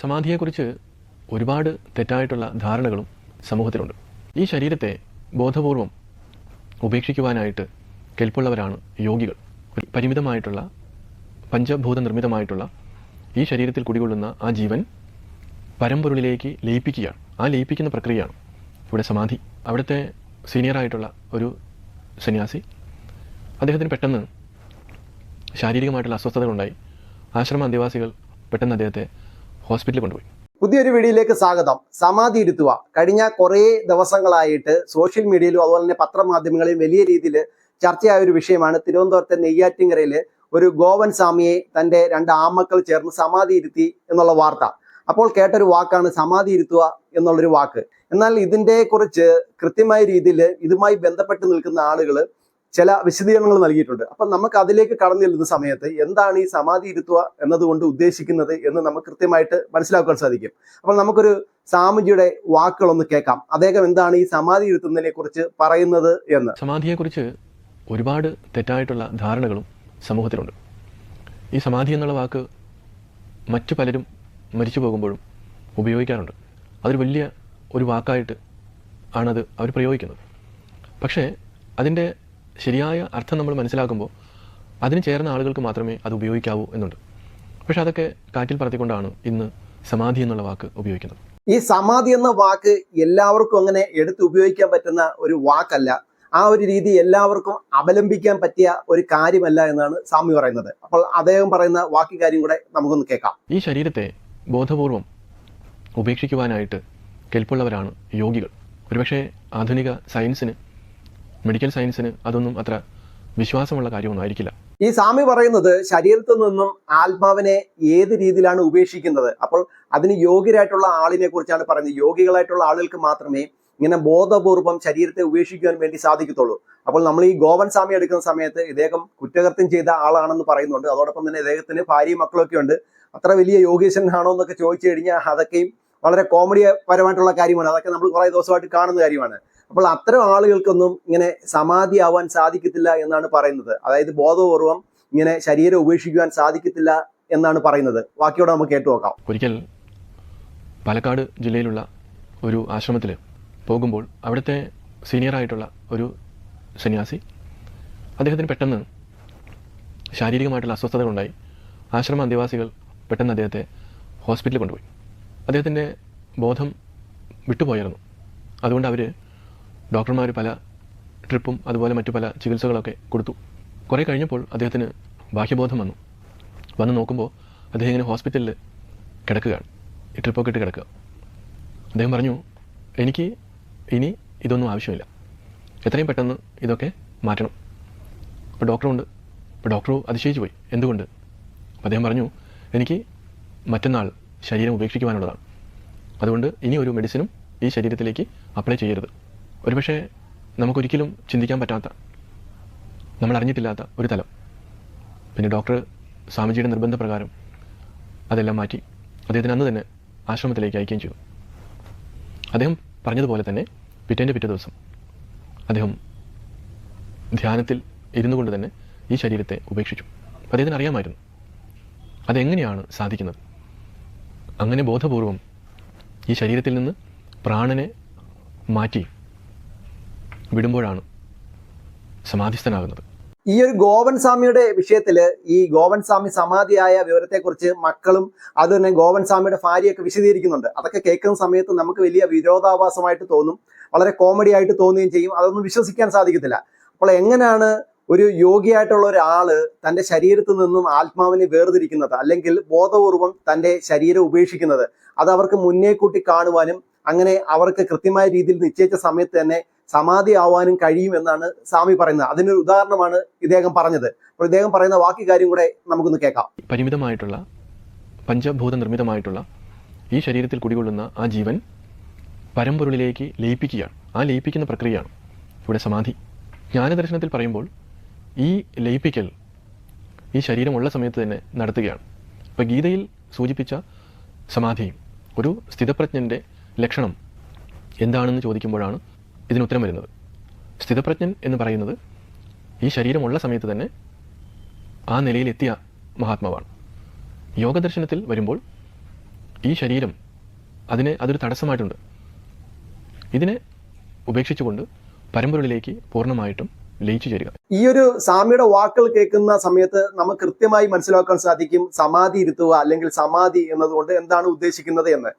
സമാധിയെക്കുറിച്ച് ഒരുപാട് തെറ്റായിട്ടുള്ള ധാരണകളും സമൂഹത്തിലുണ്ട്. ഈ ശരീരത്തെ ബോധപൂർവം ഉപേക്ഷിക്കുവാനായിട്ട് കെൽപ്പുള്ളവരാണ് യോഗികൾ. പരിമിതമായിട്ടുള്ള പഞ്ചഭൂത നിർമ്മിതമായിട്ടുള്ള ഈ ശരീരത്തിൽ കുടികൊള്ളുന്ന ആ ജീവൻ പരമ്പൊരുളിലേക്ക് ലയിപ്പിക്കുകയാണ്. ആ ലയിപ്പിക്കുന്ന പ്രക്രിയയാണ് ഇവിടെ സമാധി. അവിടുത്തെ സീനിയറായിട്ടുള്ള ഒരു സന്യാസി അദ്ദേഹത്തിന് പെട്ടെന്ന് ശാരീരികമായിട്ടുള്ള അസ്വസ്ഥതകളുണ്ടായി. ആശ്രമ അന്തിവാസികൾ പെട്ടെന്ന് അദ്ദേഹത്തെ ഹോസ്പിറ്റലിൽ കൊണ്ടുപോയി. പുതിയൊരു വീഡിയോയിലേക്ക് സ്വാഗതം. സമാധി ഇരുത്തുക. കഴിഞ്ഞ കുറേ ദിവസങ്ങളായിട്ട് സോഷ്യൽ മീഡിയയിലും അതുപോലെ തന്നെ പത്രമാധ്യമങ്ങളിലും വലിയ രീതിയിൽ ചർച്ചയായ ഒരു വിഷയമാണ് തിരുവനന്തപുരത്തെ നെയ്യാറ്റിങ്കരയിൽ ഒരു ഗോവൻ സ്വാമിയെ തന്റെ രണ്ട് ആമക്കൾ ചേർന്ന് സമാധി ഇരുത്തി എന്നുള്ള വാർത്ത. അപ്പോൾ കേട്ടൊരു വാക്കാണ് സമാധി ഇരുത്തുക എന്നുള്ളൊരു വാക്ക്. എന്നാൽ ഇതിന്റെ കുറിച്ച് കൃത്യമായ രീതിയിൽ ഇതുമായി ബന്ധപ്പെട്ട് നിൽക്കുന്ന ആളുകൾ ചില വിശദീകരണങ്ങൾ നൽകിയിട്ടുണ്ട്. അപ്പം നമുക്ക് അതിലേക്ക് കടന്നു ചെല്ലുന്ന സമയത്ത് എന്താണ് ഈ സമാധി ഇരുത്തുക എന്നതുകൊണ്ട് ഉദ്ദേശിക്കുന്നത് എന്ന് നമുക്ക് കൃത്യമായിട്ട് മനസ്സിലാക്കാൻ സാധിക്കും. അപ്പോൾ നമുക്കൊരു സ്വാമിജിയുടെ വാക്കുകളൊന്ന് കേൾക്കാം. അദ്ദേഹം എന്താണ് ഈ സമാധി ഇരുത്തുന്നതിനെ കുറിച്ച് പറയുന്നത് എന്ന്. സമാധിയെക്കുറിച്ച് ഒരുപാട് തെറ്റായിട്ടുള്ള ധാരണകളും സമൂഹത്തിലുണ്ട്. ഈ സമാധി എന്നുള്ള വാക്ക് മറ്റു പലരും മരിച്ചു പോകുമ്പോഴും ഉപയോഗിക്കാറുണ്ട്. അതൊരു വലിയ ഒരു വാക്കായിട്ട് ആണത് അവർ പ്രയോഗിക്കുന്നത്. പക്ഷേ അതിന്റെ ശരിയായ അർത്ഥം നമ്മൾ മനസ്സിലാക്കുമ്പോൾ അതിന് ചേർന്ന ആളുകൾക്ക് മാത്രമേ അത് ഉപയോഗിക്കാവൂ എന്നുണ്ട്. പക്ഷെ അതൊക്കെ കാറ്റിൽ പറത്തിക്കൊണ്ടാണ് ഇന്ന് സമാധി എന്നുള്ള വാക്ക് ഉപയോഗിക്കുന്നത്. ഈ സമാധി എന്ന വാക്ക് എല്ലാവർക്കും അങ്ങനെ എടുത്ത് ഉപയോഗിക്കാൻ പറ്റുന്ന ഒരു വാക്കല്ല. ആ ഒരു രീതി എല്ലാവർക്കും അവലംബിക്കാൻ പറ്റിയ ഒരു കാര്യമല്ല എന്നാണ് സ്വാമി പറയുന്നത്. അപ്പോൾ അദ്ദേഹം പറയുന്ന ബാക്കി കാര്യം കൂടെ നമുക്കൊന്ന് കേൾക്കാം. ഈ ശരീരത്തെ ബോധപൂർവം ഉപേക്ഷിക്കുവാനായിട്ട് കെൽപ്പുള്ളവരാണ് യോഗികൾ. ഒരുപക്ഷെ ആധുനിക സയൻസിന് മെഡിക്കൽ സയൻസിന് അതൊന്നും അത്ര വിശ്വാസമുള്ള കാര്യമൊന്നും ആയിരിക്കില്ല. ഈ സ്വാമി പറയുന്നത് ശരീരത്തിൽ നിന്നും ആത്മാവിനെ ഏത് രീതിയിലാണ് ഉപേക്ഷിക്കുന്നത്? അപ്പോൾ അതിന് യോഗ്യരായിട്ടുള്ള ആളിനെ കുറിച്ചാണ് പറയുന്നത് യോഗികളായിട്ടുള്ള ആളുകൾക്ക് മാത്രമേ ഇങ്ങനെ ബോധപൂർവം ശരീരത്തെ ഉപേക്ഷിക്കുവാൻ വേണ്ടി സാധിക്കത്തുള്ളൂ. അപ്പോൾ നമ്മൾ ഈ ഗോവൻ സ്വാമി എടുക്കുന്ന സമയത്ത് ഇദ്ദേഹം കുറ്റകൃത്യം ചെയ്ത ആളാണെന്ന് പറയുന്നുണ്ട്. അതോടൊപ്പം തന്നെ ഇദ്ദേഹത്തിന് ഭാര്യയും മക്കളൊക്കെ ഉണ്ട്. അത്ര വലിയ യോഗീശ്വരനാണോ എന്നൊക്കെ ചോദിച്ചു കഴിഞ്ഞാൽ അതൊക്കെയും വളരെ കോമഡി പരമായിട്ടുള്ള കാര്യമാണ്. അതൊക്കെ നമ്മൾ കുറേ ദിവസമായിട്ട് കാണുന്ന കാര്യമാണ്. അപ്പോൾ അത്തരം ആളുകൾക്കൊന്നും ഇങ്ങനെ സമാധി ആവാൻ സാധിക്കത്തില്ല എന്നാണ് പറയുന്നത്. അതായത് ബോധപൂർവം ഇങ്ങനെ ശരീരം ഉപേക്ഷിക്കുവാൻ സാധിക്കത്തില്ല എന്നാണ് പറയുന്നത്. ബാക്കിയോടെ നമുക്ക് കേട്ടു നോക്കാം. ഒരിക്കൽ പാലക്കാട് ജില്ലയിലുള്ള ഒരു ആശ്രമത്തിൽ പോകുമ്പോൾ അവിടുത്തെ സീനിയറായിട്ടുള്ള ഒരു സന്യാസി അദ്ദേഹത്തിന് പെട്ടെന്ന് ശാരീരികമായിട്ടുള്ള അസ്വസ്ഥതകളുണ്ടായി. ആശ്രമ അന്തിവാസികൾ പെട്ടെന്ന് അദ്ദേഹത്തെ ഹോസ്പിറ്റലിൽ കൊണ്ടുപോയി. അദ്ദേഹത്തിന്റെ ബോധം വിട്ടുപോയിരുന്നു അതുകൊണ്ട് അവർ ഡോക്ടർമാർ പല ട്രിപ്പും അതുപോലെ മറ്റു പല ചികിത്സകളൊക്കെ കൊടുത്തു. കുറേ കഴിഞ്ഞപ്പോൾ അദ്ദേഹത്തിന് ബാഹ്യബോധം വന്നു. വന്ന് നോക്കുമ്പോൾ അദ്ദേഹം ഇങ്ങനെ ഹോസ്പിറ്റലിൽ കിടക്കുകയാണ്. ഈ ട്രിപ്പൊക്കെ ഇട്ട് കിടക്കുക. അദ്ദേഹം പറഞ്ഞു എനിക്ക് ഇനി ഇതൊന്നും ആവശ്യമില്ല. എത്രയും പെട്ടെന്ന് ഇതൊക്കെ മാറ്റണം. അപ്പോൾ ഡോക്ടറുണ്ട്. അപ്പോൾ ഡോക്ടർ അതിശയിച്ചു പോയി എന്തുകൊണ്ട് അദ്ദേഹം പറഞ്ഞു എനിക്ക് മറ്റന്നാൾ ശരീരം ഉപേക്ഷിക്കുവാനുള്ളതാണ്. അതുകൊണ്ട് ഇനി ഒരു മെഡിസിനും ഈ ശരീരത്തിലേക്ക് അപ്ലൈ ചെയ്യരുത്. ഒരുപക്ഷെ നമുക്കൊരിക്കലും ചിന്തിക്കാൻ പറ്റാത്ത നമ്മൾ അറിഞ്ഞിട്ടില്ലാത്ത ഒരു തലം. പിന്നെ ഡോക്ടർ സ്വാമിജിയുടെ നിർബന്ധപ്രകാരം അതെല്ലാം മാറ്റി അദ്ദേഹത്തിന് അന്ന് തന്നെ ആശ്രമത്തിലേക്ക് അയക്കുകയും ചെയ്തു. അദ്ദേഹം പറഞ്ഞതുപോലെ തന്നെ പിറ്റേന്റെ പിറ്റേ ദിവസം അദ്ദേഹം ധ്യാനത്തിൽ ഇരുന്നു കൊണ്ട് തന്നെ ഈ ശരീരത്തെ ഉപേക്ഷിച്ചു. അദ്ദേഹത്തിന് അറിയാമായിരുന്നു അതെങ്ങനെയാണ് സാധിക്കുന്നത്. അങ്ങനെ ബോധപൂർവം ഈ ശരീരത്തിൽ നിന്ന് പ്രാണനെ മാറ്റി വിടുമ്പോഴാണ് സമാധിസ്ഥനാകുന്നത്. ഈ ഒരു ഗോവൻ സ്വാമിയുടെ വിഷയത്തിൽ ഈ ഗോവൻ സ്വാമി സമാധിയായ വിവരത്തെക്കുറിച്ച് മക്കളും അത് തന്നെ ഗോവൻ സ്വാമിയുടെ ഭാര്യയൊക്കെ വിശദീകരിക്കുന്നുണ്ട്. അതൊക്കെ കേൾക്കുന്ന സമയത്ത് നമുക്ക് വലിയ വിരോധാഭാസമായിട്ട് തോന്നും. വളരെ കോമഡി ആയിട്ട് തോന്നുകയും ചെയ്യും. അതൊന്നും വിശ്വസിക്കാൻ സാധിക്കത്തില്ല. അപ്പോൾ എങ്ങനെയാണ് ഒരു യോഗിയായിട്ടുള്ള ഒരാൾ തന്റെ ശരീരത്തിൽ നിന്നും ആത്മാവിനെ വേർതിരിക്കുന്നത് അല്ലെങ്കിൽ ബോധപൂർവം തന്റെ ശരീരം ഉപേക്ഷിക്കുന്നത് അത് അവർക്ക് മുന്നേ കൂട്ടി കാണുവാനും അങ്ങനെ അവർക്ക് കൃത്യമായ രീതിയിൽ നിശ്ചയിച്ച സമയത്ത് തന്നെ സമാധി ആവാനും കഴിയും എന്നാണ് സ്വാമി പറയുന്നത്. അതിനൊരു ഉദാഹരണമാണ് ഇദ്ദേഹം പറഞ്ഞത്. അപ്പോൾ ഇദ്ദേഹം പറയുന്ന ബാക്കി കാര്യം കൂടെ നമുക്കൊന്ന് കേൾക്കാം. പരിമിതമായിട്ടുള്ള പഞ്ചഭൂത നിർമ്മിതമായിട്ടുള്ള ഈ ശരീരത്തിൽ കുടികൊള്ളുന്ന ആ ജീവൻ പരമ്പൊരുളിലേക്ക് ലയിപ്പിക്കുകയാണ്. ആ ലയിപ്പിക്കുന്ന പ്രക്രിയയാണ് ഇവിടെ സമാധി. ജ്ഞാനദർശനത്തിൽ പറയുമ്പോൾ ഈ ലയിപ്പിക്കൽ ഈ ശരീരമുള്ള സമയത്ത് തന്നെ നടത്തുകയാണ്. അപ്പോൾ ഗീതയിൽ സൂചിപ്പിച്ച സമാധി ഒരു സ്ഥിതപ്രജ്ഞന്റെ ലക്ഷണം എന്താണെന്ന് ചോദിക്കുമ്പോഴാണ് ഇതിന് ഉത്തരം വരുന്നത്. സ്ഥിതപ്രജ്ഞൻ എന്ന് പറയുന്നത് ഈ ശരീരമുള്ള സമയത്ത് തന്നെ ആ നിലയിലെത്തിയ മഹാത്മാവാണ്. യോഗദർശനത്തിൽ വരുമ്പോൾ ഈ ശരീരം അതിനെ അതൊരു തടസ്സമായിട്ടുണ്ട്. ഇതിനെ ഉപേക്ഷിച്ചുകൊണ്ട് പരമ്പൊരുളിലേക്ക് പൂർണമായിട്ടും ലയിച്ചു ചേരുക. ഈ ഒരു സ്വാമിയുടെ വാക്കുകൾ കേൾക്കുന്ന സമയത്ത് നമുക്ക് കൃത്യമായി മനസ്സിലാക്കാൻ സാധിക്കും സമാധി ഇരുത്തുക അല്ലെങ്കിൽ സമാധി എന്നതുകൊണ്ട് എന്താണ് ഉദ്ദേശിക്കുന്നത് എന്ന്.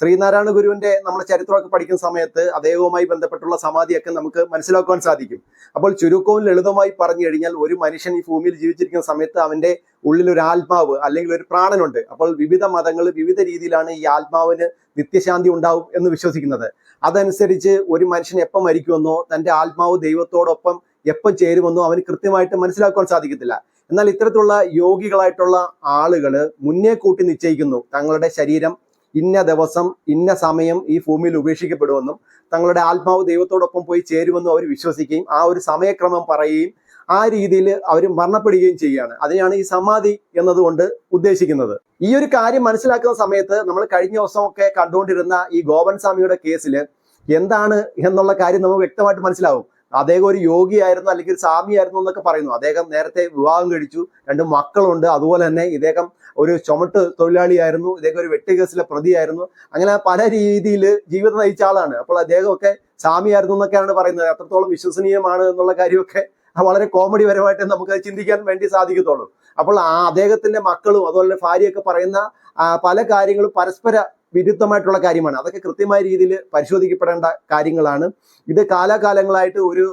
ശ്രീനാരായണ ഗുരുവിന്റെ നമ്മൾ ചരിത്രമൊക്കെ പഠിക്കുന്ന സമയത്ത് അദ്ദേഹവുമായി ബന്ധപ്പെട്ടുള്ള സമാധിയൊക്കെ നമുക്ക് മനസ്സിലാക്കാൻ സാധിക്കും. അപ്പോൾ ചുരുക്കവും ലളിതമായി പറഞ്ഞു കഴിഞ്ഞാൽ ഒരു മനുഷ്യൻ ഈ ഭൂമിയിൽ ജീവിച്ചിരിക്കുന്ന സമയത്ത് അവന്റെ ഉള്ളിൽ ഒരു ആത്മാവ് അല്ലെങ്കിൽ ഒരു പ്രാണനുണ്ട്. അപ്പോൾ വിവിധ മതങ്ങൾ വിവിധ രീതിയിലാണ് ഈ ആത്മാവിന് നിത്യശാന്തി ഉണ്ടാവും എന്ന് വിശ്വസിക്കുന്നത്. അതനുസരിച്ച് ഒരു മനുഷ്യൻ എപ്പം മരിക്കുമെന്നോ തന്റെ ആത്മാവ് ദൈവത്തോടൊപ്പം എപ്പം ചേരുമെന്നോ അവന് കൃത്യമായിട്ട് മനസ്സിലാക്കുവാൻ സാധിക്കത്തില്ല. എന്നാൽ ഇത്തരത്തിലുള്ള യോഗികളായിട്ടുള്ള ആളുകൾ മുന്നേ കൂട്ടി നിശ്ചയിക്കുന്നു. തങ്ങളുടെ ശരീരം ഇന്ന ദിവസം ഇന്ന സമയം ഈ ഭൂമിയിൽ ഉപേക്ഷിക്കപ്പെടുമെന്നും തങ്ങളുടെ ആത്മാവ് ദൈവത്തോടൊപ്പം പോയി ചേരുമെന്നും അവർ വിശ്വസിക്കുകയും ആ ഒരു സമയക്രമം പറയുകയും ആ രീതിയിൽ അവർ മരണപ്പെടുകയും ചെയ്യുകയാണ്. അതിനെയാണ് ഈ സമാധി എന്നതുകൊണ്ട് ഉദ്ദേശിക്കുന്നത്. ഈ ഒരു കാര്യം മനസ്സിലാക്കുന്ന സമയത്ത് നമ്മൾ കഴിഞ്ഞ ദിവസമൊക്കെ കണ്ടുകൊണ്ടിരുന്ന ഈ ഗോപൻ സ്വാമിയുടെ കേസിൽ എന്താണ് എന്നുള്ള കാര്യം നമുക്ക് വ്യക്തമായിട്ട് മനസ്സിലാവും. അദ്ദേഹം ഒരു യോഗിയായിരുന്നു അല്ലെങ്കിൽ ഒരു സ്വാമിയായിരുന്നു എന്നൊക്കെ പറയുന്നു. അദ്ദേഹം നേരത്തെ വിവാഹം കഴിച്ചു. രണ്ട് മക്കളുണ്ട്. അതുപോലെ തന്നെ ഇദ്ദേഹം ഒരു ചുമട്ട് തൊഴിലാളിയായിരുന്നു. ഇദ്ദേഹം ഒരു വെട്ടുകേസിലെ പ്രതിയായിരുന്നു. അങ്ങനെ പല രീതിയിൽ ജീവിതം നയിച്ച ആളാണ്. അപ്പോൾ അദ്ദേഹമൊക്കെ സ്വാമിയായിരുന്നു എന്നൊക്കെയാണ് പറയുന്നത്. അത്രത്തോളം വിശ്വസനീയമാണ് എന്നുള്ള കാര്യമൊക്കെ വളരെ കോമഡി പരമായിട്ട് നമുക്ക് ചിന്തിക്കാൻ വേണ്ടി സാധിക്കത്തുള്ളൂ. അപ്പോൾ ആ അദ്ദേഹത്തിന്റെ മക്കളും അതുപോലെ ഭാര്യയൊക്കെ പറയുന്ന പല കാര്യങ്ങളും പരസ്പര വിരുദ്ധമായിട്ടുള്ള കാര്യമാണ്. അതൊക്കെ കൃത്യമായ രീതിയിൽ പരിശോധിക്കപ്പെടേണ്ട കാര്യങ്ങളാണ്. ഇത് കാലാകാലങ്ങളായിട്ട് ഒരു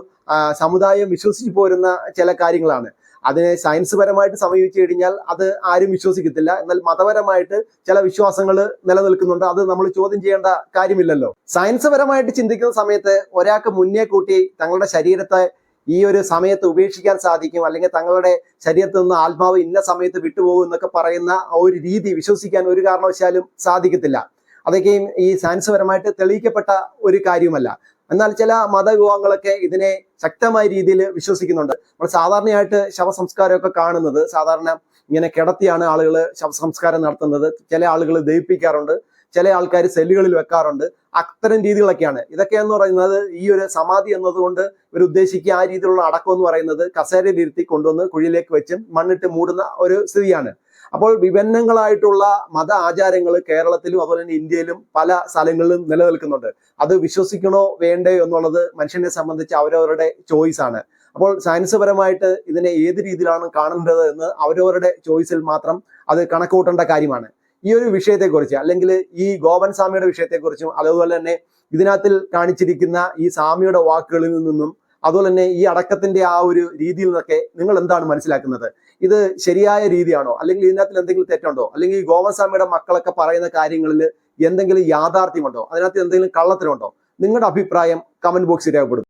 സമുദായം വിശ്വസിച്ചു പോരുന്ന ചില കാര്യങ്ങളാണ്. അതിനെ സയൻസ് പരമായിട്ട് സമീപിച്ചു കഴിഞ്ഞാൽ അത് ആരും വിശ്വസിക്കത്തില്ല. എന്നാൽ മതപരമായിട്ട് ചില വിശ്വാസങ്ങൾ നിലനിൽക്കുന്നുണ്ട്. അത് നമ്മൾ ചോദ്യം ചെയ്യേണ്ട കാര്യമില്ലല്ലോ. സയൻസ് പരമായിട്ട് ചിന്തിക്കുന്ന സമയത്ത് ഒരാൾക്ക് മുന്നേ കൂട്ടി തങ്ങളുടെ ശരീരത്തെ ഈ ഒരു സമയത്ത് ഉപേക്ഷിക്കാൻ സാധിക്കും. അല്ലെങ്കിൽ തങ്ങളുടെ ശരീരത്തിൽ നിന്ന് ആത്മാവ് ഇന്ന സമയത്ത് വിട്ടുപോകും എന്നൊക്കെ പറയുന്ന ആ ഒരു രീതി വിശ്വസിക്കാൻ ഒരു കാരണവശാലും സാധിക്കത്തില്ല. അതൊക്കെയും ഈ സയൻസ് പരമായിട്ട് തെളിയിക്കപ്പെട്ട ഒരു കാര്യമല്ല. എന്നാൽ ചില മതവിഭാഗങ്ങളൊക്കെ ഇതിനെ ശക്തമായ രീതിയിൽ വിശ്വസിക്കുന്നുണ്ട്. നമ്മൾ സാധാരണയായിട്ട് ശവസംസ്കാരമൊക്കെ കാണുന്നത് സാധാരണ ഇങ്ങനെ കിടത്തിയാണ് ആളുകൾ ശവസംസ്കാരം നടത്തുന്നത്. ചില ആളുകൾ ദഹിപ്പിക്കാറുണ്ട്. ചില ആൾക്കാർ സെല്ലുകളിൽ വെക്കാറുണ്ട്. അത്തരം രീതികളൊക്കെയാണ്. ഇതൊക്കെ എന്ന് പറയുന്നത് ഈ ഒരു സമാധി എന്നതുകൊണ്ട് ഇവർ ഉദ്ദേശിക്കുക ആ രീതിയിലുള്ള അടക്കം എന്ന് പറയുന്നത് കസേരയിൽ ഇരുത്തി കൊണ്ടുവന്ന് കുഴിയിലേക്ക് വെച്ചും മണ്ണിട്ട് മൂടുന്ന ഒരു സ്ഥിതിയാണ്. അപ്പോൾ വിഭിന്നങ്ങളായിട്ടുള്ള മത ആചാരങ്ങൾ കേരളത്തിലും അതുപോലെ തന്നെ ഇന്ത്യയിലും പല സ്ഥലങ്ങളിലും നിലനിൽക്കുന്നുണ്ട്. അത് വിശ്വസിക്കണോ വേണ്ടേ എന്നുള്ളത് മനുഷ്യനെ സംബന്ധിച്ച് അവരവരുടെ ചോയ്സ് ആണ്. അപ്പോൾ സയൻസ്പരമായിട്ട് ഇതിനെ ഏത് രീതിയിലാണ് കാണേണ്ടത് എന്ന് അവരവരുടെ ചോയ്സിൽ മാത്രം അത് കണക്കുകൂട്ടേണ്ട കാര്യമാണ്. ഈ ഒരു വിഷയത്തെക്കുറിച്ച് അല്ലെങ്കിൽ ഈ ഗോപൻ സ്വാമിയുടെ വിഷയത്തെക്കുറിച്ചും അതുപോലെ തന്നെ ഇതിനകത്തിൽ കാണിച്ചിരിക്കുന്ന ഈ സ്വാമിയുടെ വാക്കുകളിൽ നിന്നും അതുപോലെ തന്നെ ഈ അടക്കത്തിന്റെ ആ ഒരു രീതിയിൽ നിന്നൊക്കെ നിങ്ങൾ എന്താണ് മനസ്സിലാക്കുന്നത്? ഇത് ശരിയായ രീതിയാണോ? അല്ലെങ്കിൽ ഇതിനകത്തിൽ എന്തെങ്കിലും തെറ്റുണ്ടോ? അല്ലെങ്കിൽ ഈ ഗോവൻ സ്വാമിയുടെ മക്കളൊക്കെ പറയുന്ന കാര്യങ്ങളിൽ എന്തെങ്കിലും യാഥാർത്ഥ്യമുണ്ടോ? അതിനകത്ത് എന്തെങ്കിലും കള്ളത്തരമുണ്ടോ? നിങ്ങളുടെ അഭിപ്രായം കമന്റ് ബോക്സിൽ രേഖപ്പെടുത്തും